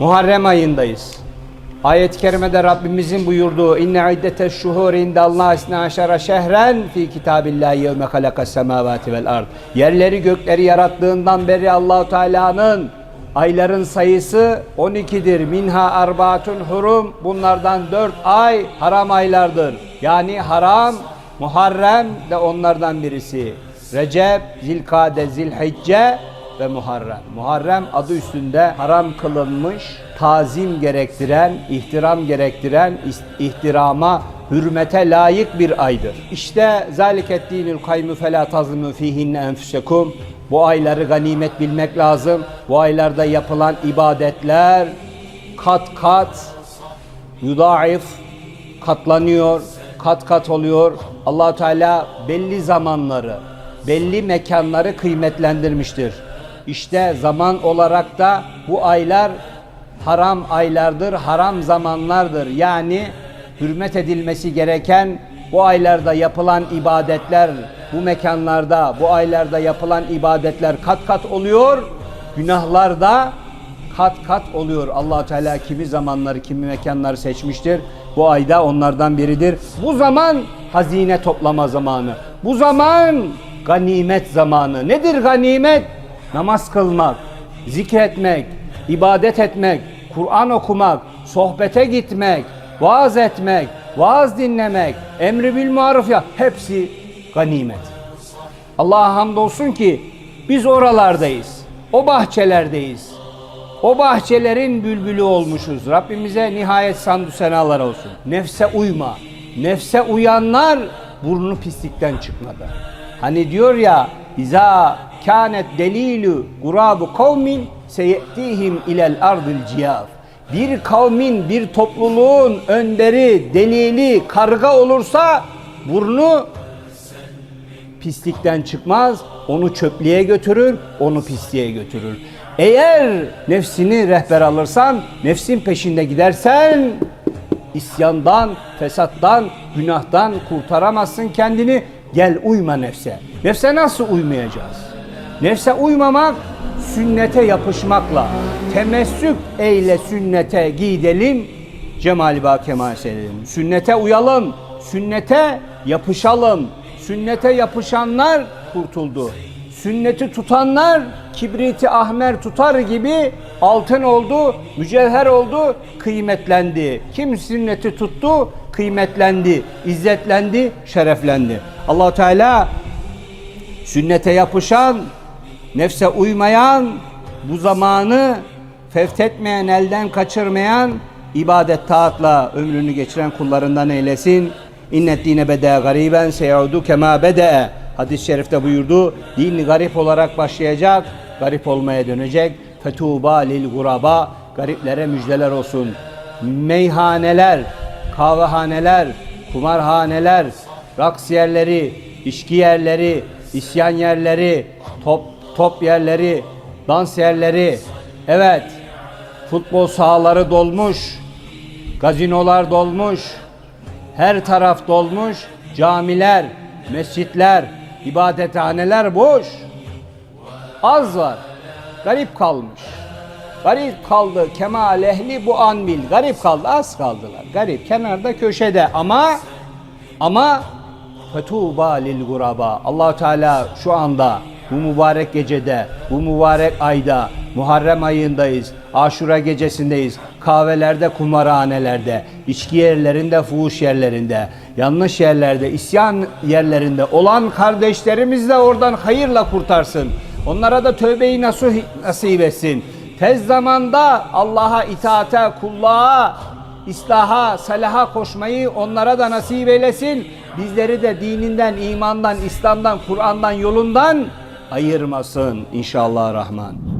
Muharrem ayındayız. Ayet-i kerimede Rabbimizin buyurduğu inne iddete şuhur indallah isna aşara şehren fi kitabillahi yevme halakas semavati vel ard. Yerleri gökleri yarattığından beri Allahu Teala'nın ayların sayısı 12'dir. Minha arbaatun hurum. Bunlardan 4 ay haram aylardır. Yani haram, Muharrem de onlardan birisi. Recep, Zilkade, Zilhicce ve Muharrem. Muharrem adı üstünde haram kılınmış, tazim gerektiren, ihtiram gerektiren, ihtirama, hürmete layık bir aydır. İşte zaliket dinül kayyum fela tazlimu fihinne enfusekum. Bu ayları ganimet bilmek lazım. Bu aylarda yapılan ibadetler kat kat yudaif katlanıyor, kat kat oluyor. allah Teala belli zamanları, belli mekanları kıymetlendirmiştir. İşte zaman olarak da bu aylar haram aylardır, haram zamanlardır. Yani hürmet edilmesi gereken bu aylarda yapılan ibadetler, bu mekanlarda, bu aylarda yapılan ibadetler kat kat oluyor. Günahlar da kat kat oluyor. allah Teala kimi zamanları, kimi mekanları seçmiştir. Bu ayda onlardan biridir. Bu zaman hazine toplama zamanı. Bu zaman ganimet zamanı. Nedir ganimet? Namaz kılmak, zikretmek, ibadet etmek, Kur'an okumak, sohbete gitmek, vaaz etmek, vaaz dinlemek, emri bil maruf ya hepsi ganimet. Allah'a hamdolsun ki biz oralardayız. O bahçelerdeyiz. O bahçelerin bülbülü olmuşuz. Rabbimize nihayet samdü senalar olsun. Nefse uyma. Nefse uyanlar burnu pislikten çıkmadı. Hani diyor ya İza kânet delilu gurabu kavmin seyettihim ilel ardil ciyaf. Bir kavmin, bir topluluğun önderi, delili, karga olursa burnu pislikten çıkmaz, onu çöplüğe götürür, onu pisliğe götürür. Eğer nefsini rehber alırsan, nefsin peşinde gidersen, isyandan, fesattan, günahtan kurtaramazsın kendini. Gel uyma nefse. Nefse nasıl uymayacağız? Nefse uymamak, sünnete yapışmakla, temessük eyle sünnete gidelim, cemali ba kemal serelim. Sünnete uyalım, sünnete yapışalım. Sünnete yapışanlar kurtuldu. Sünneti tutanlar kibriti ahmer tutar gibi altın oldu, mücevher oldu, kıymetlendi. Kim sünneti tuttu, kıymetlendi, izzetlendi, şereflendi. Allah Teala sünnete yapışan, nefse uymayan, bu zamanı fevtetmeyen, elden kaçırmayan, ibadet taatla ömrünü geçiren kullarından eylesin. İnnet dine bede gariben seyaudu kema bede. Hadis-i şerifte buyurdu. Din garip olarak başlayacak, garip olmaya dönecek. Fetuba lil guraba. Gariplere müjdeler olsun. Meyhaneler, kahvehaneler, kumarhaneler, raks yerleri, içki yerleri, isyan yerleri, top top yerleri, dans yerleri. Evet. Futbol sahaları dolmuş. Gazinolar dolmuş. Her taraf dolmuş. Camiler, mescitler, ibadethaneler boş. Az var. Garip kalmış. Garip kaldı kemal ehli bu an bil. Garip kaldı az kaldılar. Garip kenarda köşede ama ama fetuba lil guraba. allah Teala şu anda bu mübarek gecede, bu mübarek ayda, Muharrem ayındayız, Aşura gecesindeyiz. Kahvelerde, kumarhanelerde, içki yerlerinde, fuhuş yerlerinde, yanlış yerlerde, isyan yerlerinde olan kardeşlerimiz de oradan hayırla kurtarsın. Onlara da tövbeyi nasuh nasip etsin. Tez zamanda Allah'a itaate, kulluğa, islaha, salaha koşmayı onlara da nasip eylesin. Bizleri de dininden, imandan, İslam'dan, Kur'an'dan, yolundan ayırmasın inşallah Rahman.